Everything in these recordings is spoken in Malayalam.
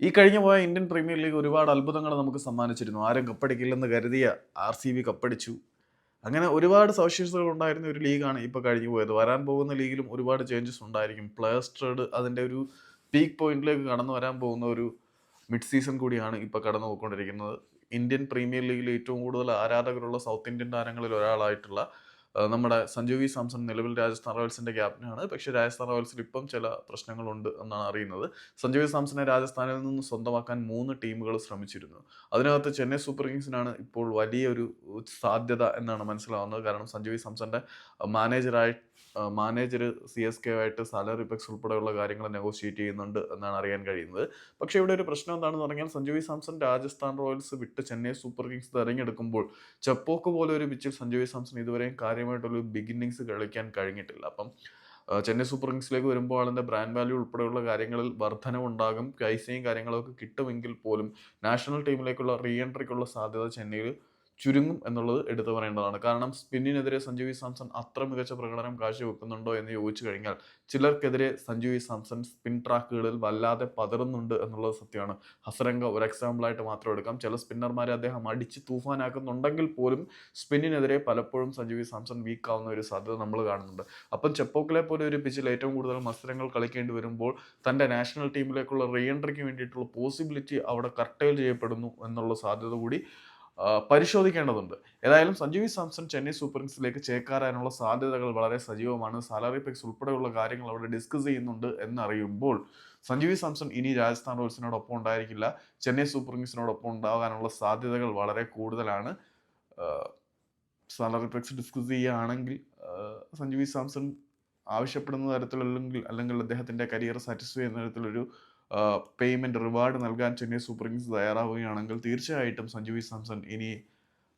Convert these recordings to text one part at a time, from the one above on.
ഈ കഴിഞ്ഞു പോയ ഇന്ത്യൻ പ്രീമിയർ ലീഗ് ഒരുപാട് അത്ഭുതങ്ങൾ നമുക്ക് സമ്മാനിച്ചിരുന്നു. ആരും കപ്പടിക്കില്ലെന്ന് കരുതിയ ആർ സി ബി കപ്പടിച്ചു. അങ്ങനെ ഒരുപാട് സവിശേഷതകൾ ഉണ്ടായിരുന്ന ഒരു ലീഗാണ് ഇപ്പോൾ കഴിഞ്ഞു പോയത്. വരാൻ പോകുന്ന ലീഗിലും ഒരുപാട് ചേഞ്ചസ് ഉണ്ടായിരിക്കും. പ്ലേയേഴ്സ് ട്രേഡ് അതിന്റെ ഒരു പീക്ക് പോയിന്റിലേക്ക് കടന്നു വരാൻ പോകുന്ന ഒരു മിഡ് സീസൺ കൂടിയാണ് ഇപ്പോൾ കടന്നു പോയിക്കൊണ്ടിരിക്കുന്നത് ഇന്ത്യൻ പ്രീമിയർ ലീഗിൽ ഏറ്റവും കൂടുതൽ ആരാധകരുള്ള സൗത്ത് ഇന്ത്യൻ താരങ്ങളിൽ ഒരാളായിട്ടുള്ള നമ്മുടെ സഞ്ജു വി സാംസൺ നിലവിൽ രാജസ്ഥാൻ റോയൽസിന്റെ ക്യാപ്റ്റനാണ്. പക്ഷേ രാജസ്ഥാൻ റോയൽസിൽ ഇപ്പം ചില പ്രശ്നങ്ങളുണ്ട് എന്നാണ് അറിയുന്നത്. സഞ്ജു വി സാംസനെ രാജസ്ഥാനിൽ നിന്ന് സ്വന്തമാക്കാൻ മൂന്ന് ടീമുകൾ ശ്രമിച്ചിരുന്നു. അതിനകത്ത് ചെന്നൈ സൂപ്പർ കിങ്സിനാണ് ഇപ്പോൾ വലിയൊരു സാധ്യത എന്നാണ് മനസ്സിലാവുന്നത്. കാരണം സഞ്ജു വി സാംസന്റെ മാനേജറായി മാനേജർ സി എസ് കെ ആയിട്ട് സാലറി പെക്സ് ഉൾപ്പെടെയുള്ള കാര്യങ്ങൾ നെഗോഷിയേറ്റ് ചെയ്യുന്നുണ്ട് എന്നാണ് അറിയാൻ കഴിയുന്നത്. പക്ഷേ ഇവിടെ ഒരു പ്രശ്നം എന്താണെന്ന് പറഞ്ഞാൽ സഞ്ജു വി സാംസൺ രാജസ്ഥാൻ റോയൽസ് വിട്ട് ചെന്നൈ സൂപ്പർ കിങ്സ് തെരഞ്ഞെടുക്കുമ്പോൾ ചെപ്പോക്ക് പോലെ ഒരു പിച്ചിൽ സഞ്ജു വി സാംസൺ ഇതുവരെയും കാര്യമായിട്ടൊരു ബിഗിന്നിങ്സ് കളിക്കാൻ കഴിഞ്ഞിട്ടില്ല. അപ്പം ചെന്നൈ സൂപ്പർ കിങ്സിലേക്ക് വരുമ്പോൾ ആളിന്റെ ബ്രാൻഡ് വാല്യൂ ഉൾപ്പെടെയുള്ള കാര്യങ്ങളിൽ വർധനവുണ്ടാകും. പൈസയും കാര്യങ്ങളൊക്കെ കിട്ടുമെങ്കിൽ പോലും നാഷണൽ ടീമിലേക്കുള്ള റീ എൻട്രിക്കുള്ള സാധ്യത ചെന്നൈയിൽ ചുരുങ്ങും എന്നുള്ളത് എടുത്തു പറയേണ്ടതാണ്. കാരണം സ്പിന്നിനെതിരെ സഞ്ജു സാംസൺ അത്ര മികച്ച പ്രകടനം കാഴ്ചവെക്കുന്നുണ്ടോ എന്ന് ചോദിച്ചു കഴിഞ്ഞാൽ ചിലർക്കെതിരെ സഞ്ജു സാംസൺ സ്പിൻ ട്രാക്കുകളിൽ വല്ലാതെ പതറുന്നുണ്ട് എന്നുള്ളത് സത്യമാണ്. ഹസരംഗ ഒരു എക്സാമ്പിളായിട്ട് മാത്രം എടുക്കാം. ചില സ്പിന്നർമാരെ അദ്ദേഹം അടിച്ച് തൂഫാനാക്കുന്നുണ്ടെങ്കിൽ പോലും സ്പിന്നിനെതിരെ പലപ്പോഴും സഞ്ജു സാംസൺ വീക്ക് ആവുന്ന ഒരു സാധ്യത നമ്മൾ കാണുന്നുണ്ട്. അപ്പം ചെപ്പോക്കിലെ പോലെ ഒരു പിച്ചിൽ ഏറ്റവും കൂടുതൽ മത്സരങ്ങൾ കളിക്കേണ്ടി വരുമ്പോൾ തന്റെ നാഷണൽ ടീമിലേക്കുള്ള റീ എൻട്രിക്ക് വേണ്ടിയിട്ടുള്ള പോസിബിലിറ്റി അവിടെ കർട്ടൈൽ ചെയ്യപ്പെടുന്നു എന്നുള്ള സാധ്യത കൂടി പരിശോധിക്കേണ്ടതുണ്ട്. ഏതായാലും സഞ്ജു സാംസൺ ചെന്നൈ സൂപ്പർ കിങ്സിലേക്ക് ചേക്കാറാനുള്ള സാധ്യതകൾ വളരെ സജീവമാണ്. സാലറി പെക്സ് ഉൾപ്പെടെയുള്ള കാര്യങ്ങൾ അവിടെ ഡിസ്കസ് ചെയ്യുന്നുണ്ട് എന്നറിയുമ്പോൾ സഞ്ജു സാംസൺ ഇനി രാജസ്ഥാൻ റോയൽസിനോടൊപ്പം ഉണ്ടായിരിക്കില്ല. ചെന്നൈ സൂപ്പർ കിങ്സിനോടൊപ്പം ഉണ്ടാകാനുള്ള സാധ്യതകൾ വളരെ കൂടുതലാണ്. സാലറി പെക്സ് ഡിസ്കസ് ചെയ്യുകയാണെങ്കിൽ സഞ്ജു സാംസൺ ആവശ്യപ്പെടുന്ന തരത്തിലല്ലെങ്കിൽ അല്ലെങ്കിൽ അദ്ദേഹത്തിന്റെ കരിയർ സാറ്റിസ്ഫൈ ചെയ്യുന്ന തരത്തിലൊരു പേയ്മെന്റ് റിവാർഡ് നൽകാൻ ചെന്നൈ സൂപ്പർ കിങ്സ് തയ്യാറാവുകയാണെങ്കിൽ തീർച്ചയായിട്ടും സഞ്ജു വി സാംസൺ ഇനി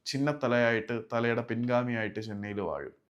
ചിഹ്നത്തലയായിട്ട് തലയുടെ പിൻഗാമിയായിട്ട് ചെന്നൈയിൽ വാഴും.